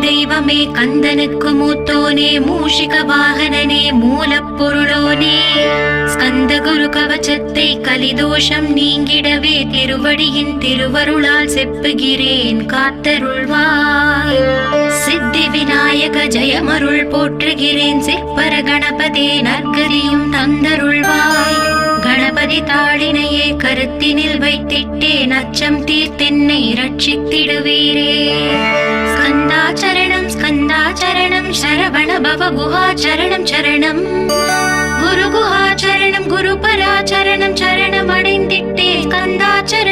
தெய்வமே கந்தனுக்கு மூத்தோனே மூஷிக வாகனனே மூலப்பொருளோனே. ஸ்கந்த குரு கவச்சத்தை கலிதோஷம் நீங்கிடவே திருவடியின் திருவருளால் செப்புகிறேன் காத்தருள்வாய். சித்தி விநாயக ஜெயமருள் போற்றுகிறேன் சிற்பர கணபதே நற்கதியும் தந்தருள்வாய். கணபதி தாளினையே கருத்தினில் வைத்திட்டேன். அச்சம் தீர்த்தென்னை ரட்சித்திடுவீரே ஸ்கந்தாச்சரணம் ஸ்கந்தாச்சரணம் சரவண பவ குஹாச்சரணம் சரணம். குரு குஹாச்சரணம் குரு பராச்சரணம் சரணம் அடைந்திட்டே ஸ்கந்தாச்சரணம்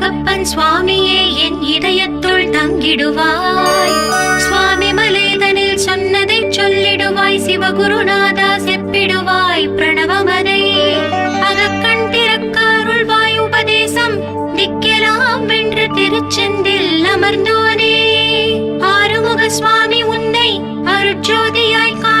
தகப்பன் சுவாமியே என் இதயத்துள் தங்கிடுவாய். சுவாமி மலைதனில் சொன்னதை சொல்லிடுவாய் சிவகுருநாதா செப்பிடுவாய் பிரணவமதை. அகக்கண் திறக்க உபதேசம் திக்கெலாம் வென்று திருச்செந்தில் அமர்ந்தோனே. ஆறுமுக சுவாமி உன்னை அருட்சோதியாய் கா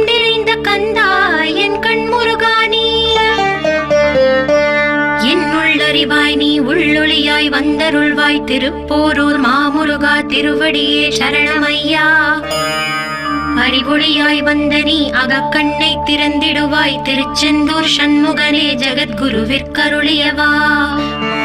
அறிவாய் நீ உள்ளொளியாய் வந்தருள்வாய். திருப்போரூர் மாமுருகா திருவடியே சரணமையா. அறிவொளியாய் வந்த நீ அகக்கண்ணை திறந்திடுவாய். திருச்செந்தூர் சண்முகனே ஜகத்குருவிற்கருளியவா.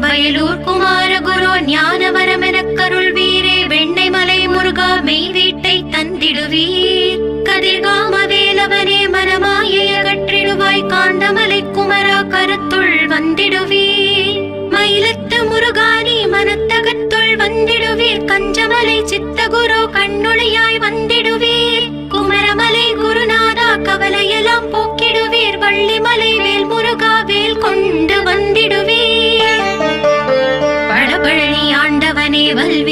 வயலூர் குமார குரு ஞானவரமெனக் கருள் வீரே வெண்ணை மலை முருகா மெய் வீட்டை தந்திடுவீர். கதிர்காம வேலவனே மனமாயை அகற்றிடுவாய். காந்தமலை குமரா கருத்துள் வந்திடுவீர். மயிலத்து முருகானி மனத்தகத்துள் வந்திடுவீர். கஞ்சமலை சித்தகுரு கண்ணுளையாய் வந்திடுவீர்.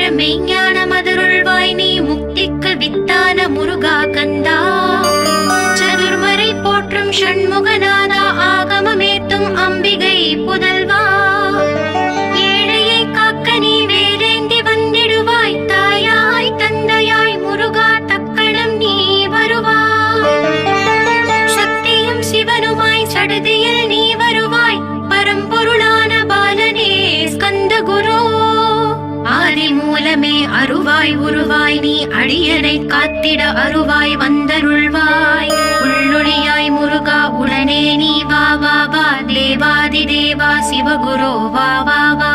என்ற மெய்ஞான மதுருள்வாய் நீ முக்திக்கு வித்தான முருகா கந்தா. சதுர்மறை போற்றும் ஷண்முகநாதா ஆகமமேத்தும் அம்பிகை புத உருவாய் உருவாய் நீ அடியனை காத்திட அருவாய் வந்தருள்வாய். உள்ளொளியாய் முருகா உடனே நீ வா வா வா. தேவாதி தேவா சிவகுரு வா வா வா.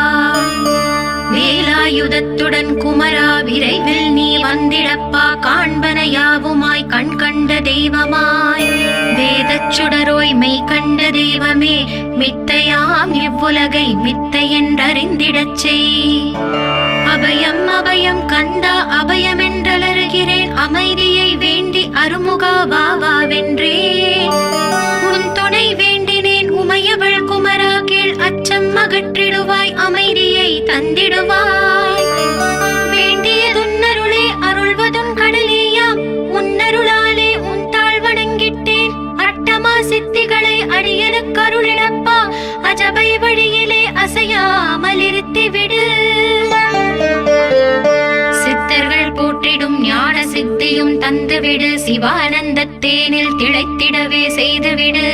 வேலாயுதத்துடன் குமரா விரைவில் நீ வந்திடப்பா. காண்ப யாவுமாய் கண் கண்ட தெய்வமாய் வேதச் சுடரோய் மெய் கண்ட தெய்வமே மித்தையாம் இவ்வுலகை மித்தை என்றறிந்திடச் செய். அபயம் அபயம் கந்தா அபயம் என்றலருகிறேன் அமைதியை வேண்டி அருமுகா வாவா வென்றேன் உன் துணை வேண்டினேன் உமையவள் குமரா கீழ் அச்சம் அகற்றிடுவாய் அமைதியை தந்திடுவாய். விட்டுவிடு சித்தர்கள் போற்றிடும் ஞான சித்தியும் தந்துவிடு. சிவானந்த தேனில் திளைத்திடவே செய்துவிடு.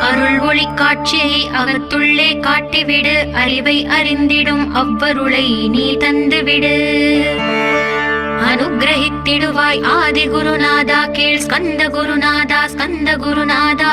அருள் ஒளி காட்சியை அகத்துள்ளே காட்டிவிடு. அறிவை அறிந்திடும் அவ்வருளை நீ தந்துவிடு. அனுகிரகித்திடுவாய் ஆதி குருநாதா கீழ் ஸ்கந்த குருநாதா ஸ்கந்த குருநாதா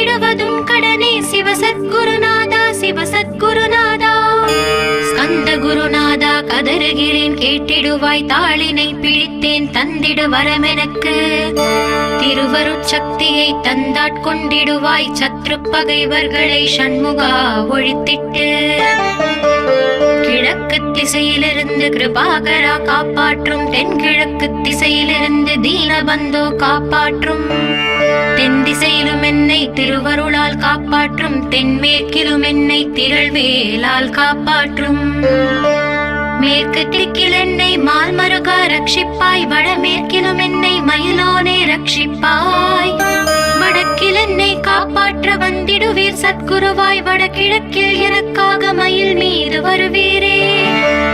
செய்திடுவதும் கடனே சிவசத்குருநாதா சிவசத்குருநாதா. ஸ்கந்த குருநாதா கதறுகிறேன் கேட்டிடுவாய் தாளினை பிடித்தேன் தந்திடு வரமெனக்கு. திருவருட்சக்தியை தந்தாட்கொண்டிடுவாய் சத்ரு பகைவர்களை சண்முகா ஒழித்திட்டு. கிழக்கு திசையிலிருந்து கிருபாகரா காப்பாற்றும். தென்கிழக்கு திசையிலிருந்து தீனபந்தோ காப்பாற்றும். தென் திசையிலும் என்னை திருவருளால் காப்பாற்றும். தென்மேற்கிலும் என்னை திரள்வேலால் காப்பாற்றும். மேற்கு திக்கில் என்னை மால்மருகா ரட்சிப்பாய். வடமேற்கிலும் என்னை மயிலோனே ரட்சிப்பாய். வடக்கில் என்னை காப்பாற்ற வந்திடுவீர். சத்குருவாய் வடகிழக்கில் எனக்காக மயில் மீது வருவீரே.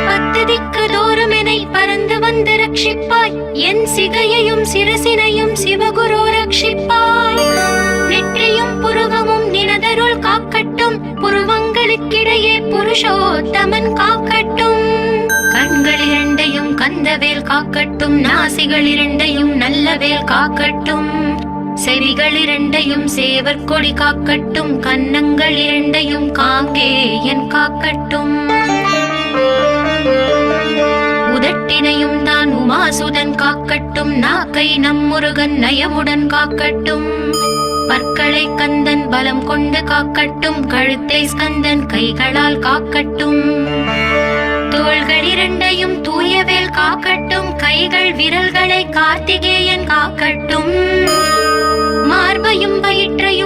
பத்து திக்கு தோறும் என்னை பறந்து வந்து ரட்சிப்பாய். என் சிகையையும் சிரசினையும் சிவகுரு ரட்சிப்பாய். நெற்றியும் புருவமும் நினதருள் காக்கட்டும். புருவங்களுக்கிடையே புருஷோத்தமன் காக்கட்டும். கண்கள் இரண்டையும் கந்தவேல் காக்கட்டும். நாசிகள் இரண்டையும் நல்லவேல் காக்கட்டும். செவிகள் இரண்டையும் சேவர் கொடி காக்கட்டும் கன்னங்கள் இரண்டையும் காங்கேயன் காக்கட்டும். உதட்டினையும் தான் உமாசுதன் காக்கட்டும் நாக்கை நம் முருகன் நயமுடன் காக்கட்டும். பற்களை கந்தன் பலம் கொண்டு காக்கட்டும் கழுத்தை ஸ்கந்தன் கைகளால் காக்கட்டும். தோள்கள் இரண்டையும் தூயவேல் காக்கட்டும் கைகள் விரல்களை கார்த்திகேயன் காக்கட்டும். மார்பையும் வயிற்றையும்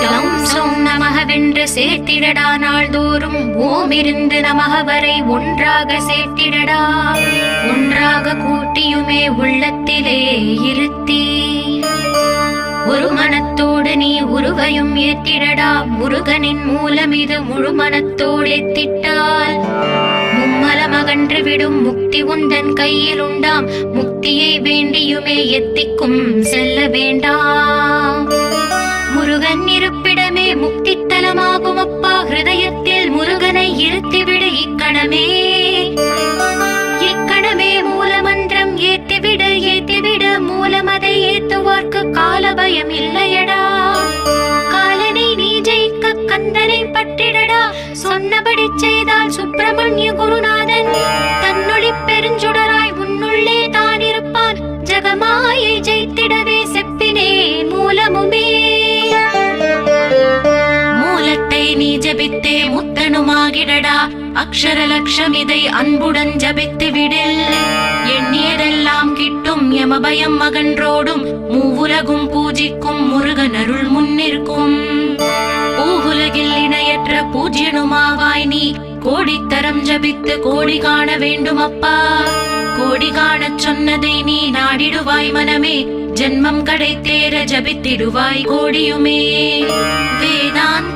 க்ளௌம் சௌம் நமகவென்று சேர்த்திடடா நாள்தோறும். ஓம் இருந்து நமக வரை ஒன்றாக சேர்த்திடடா. ஒன்றாக கூட்டியுமே உள்ளத்திலே இருத்தி. ஒரு மனத்தோடு நீ உருவையும் ஏத்திடடா முருகனின் மூலம் இது முழு மனத்தோடு ஏத்திட்டால். மும்மலமகன்று விடும் முக்தி உந்தன் கையில் உண்டாம். முக்தியை வேண்டியுமே எத்திக்கும் செல்ல வேண்டாம். முருகன் இருப்பிடமே முக்தி தலமாகும் அப்பா ஹிருதயத்தில் முருகனை இருத்திவிடு இக்கணமே. இக்கணமே மூலமந்திரம் ஏத்திவிடு ஏத்திவிடு மூலமதை ஏத்துவார்க்கு கால பயம் இல்லையடா. காலனை நீ ஜெயிக்க கந்தனை பற்றிடடா. சொன்னபடி செய்தால் சுப்பிரமணிய குருநாதன் ஜபித்தே முத்தனுமாகிடடா. அக்ஷர லட்சம் இதை அன்புடன் ஜபித்து விடில். எண்ணியதெல்லாம் கிட்டும் யமபயம் மகன்றோடும் மூவுலகும் பூஜிக்கும் முருகன் அருள் முன்னிற்கும். பூவுலகில் இணையற்ற பூஜ்யனுமாவாய் நீ கோடித்தரம் ஜபித்து கோடி காண வேண்டும் அப்பா. கோடி காணச் சொன்னதை நீ நாடிடுவாய் மனமே ஜென்மம் கடை தேர ஜபித்திடுவாய் கோடியுமே. வேதாந்த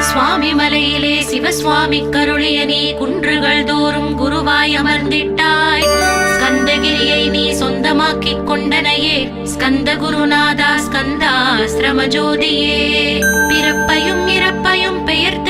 சுவாமி மலையிலே சிவசுவாமி கருளிய நீ குன்றுகள் தோறும் குருவாய் அமர்ந்திட்டாய். ஸ்கந்தகிரியை நீ சொந்தமாக்கிக் கொண்டனையே ஸ்கந்த குருநாதா ஸ்கந்தா ஸ்ரம ஜோதியே பிறப்பையும் இறப்பையும் பெயர்த்து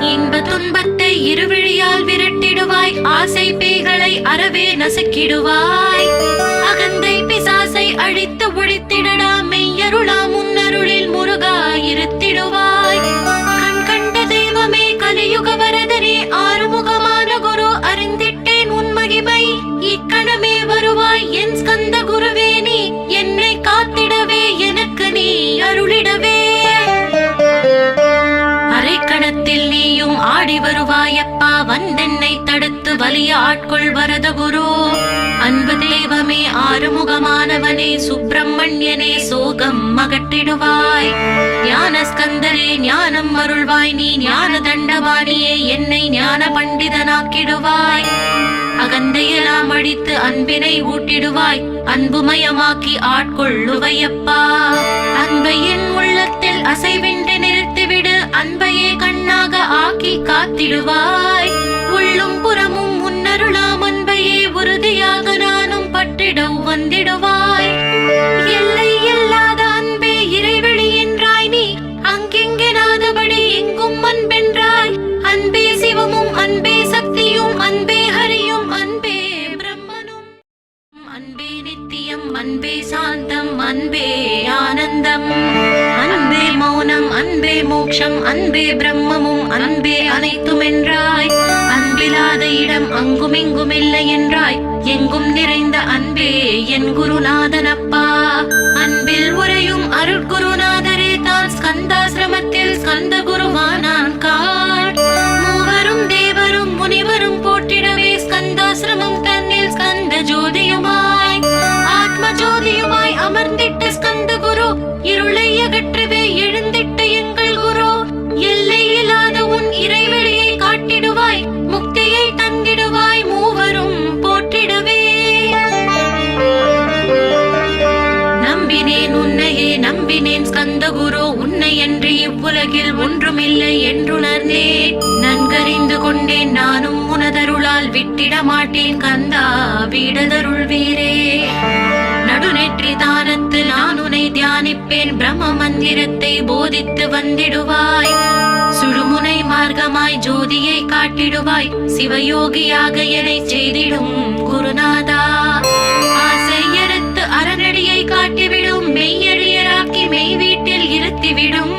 இன்ப துன்பத்தை இருவிழியால் விரட்டிடுவாய். ஆசை பேய்களை அறவே நசுக்கிடுவாய். அகந்தை பிசாசை அழித்து ஒழித்திடடா. மெய்யருளா முன்னருளில் முருகா இருத்திடுவாய். கண் கண்ட தெய்வமே கலியுகவர் வலிய ஆட்கொள் வரத குரு அன்பு தெய்வமே ஆறுமுகமானவனே சுப்பிரமணியனே சோகம் மகட்டிடுவாய் ஞான ஸ்கந்தரே ஞானம் அருள்வாய். நீ ஞான தண்டவாணியே என்னை ஞான பண்டிதனாக்கிடுவாய். அகந்தையெல்லாம் அழித்து அன்பினை ஊட்டிடுவாய். அன்புமயமாக்கி ஆட்கொள்ளுவையப்பா. அன்பையின் உள்ளத்தில் அசைவின்றி நிறுத்திவிடு. அன்பையே கண்ணாக ஆக்கி காத்திடுவாய். உள்ளும் புறமும் எங்கும் நிறைந்த அன்பே என் குருநாத இடதருள்வீரே. நடுநெற்றி தானத்து நான் உனை தியானிப்பேன். பிரம்ம மந்திரத்தை போதித்து வந்திடுவாய். சுழுமுனை மார்க்கமாய் ஜோதியை காட்டிடுவாய். சிவயோகியாக என்னை செய்திடும் குருநாதா. ஆசை அறநடியை காட்டிவிடும். மெய்யடியராக்கி மெய் வீட்டில் இருத்திவிடும்.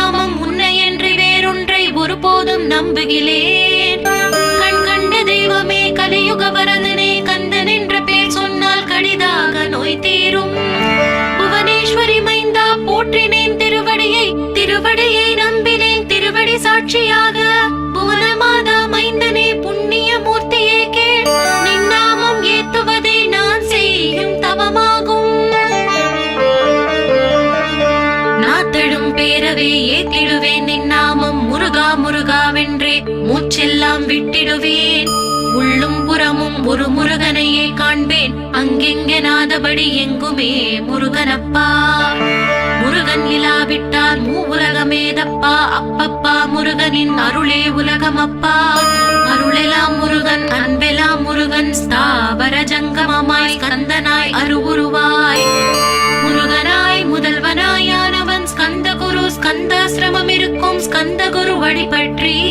ஒருபோதும் நம்புகிறேன். மூச்செல்லாம் உள்ளும் புறமும் ஒரு முருகனையே காண்பேன். அங்கெங்கெனாதபடி எங்குமே முருகனப்பா. முருகன் இலாவிட்டால் மூ உலகமேதப்பா. அப்பப்பா முருகனின் அருளே உலகமப்பா. அருளெலாம் முருகன் அன்பெலாம் முருகன் ஸ்தாவர ஜங்கமமாய் கந்தனாய் அருவுருவாய். முருகனாய் முதல்வனாயானவன் ஸ்கந்த குரு ஸ்கந்தாசிரமம் இருக்கும் ஸ்கந்த குரு வழிபற்றி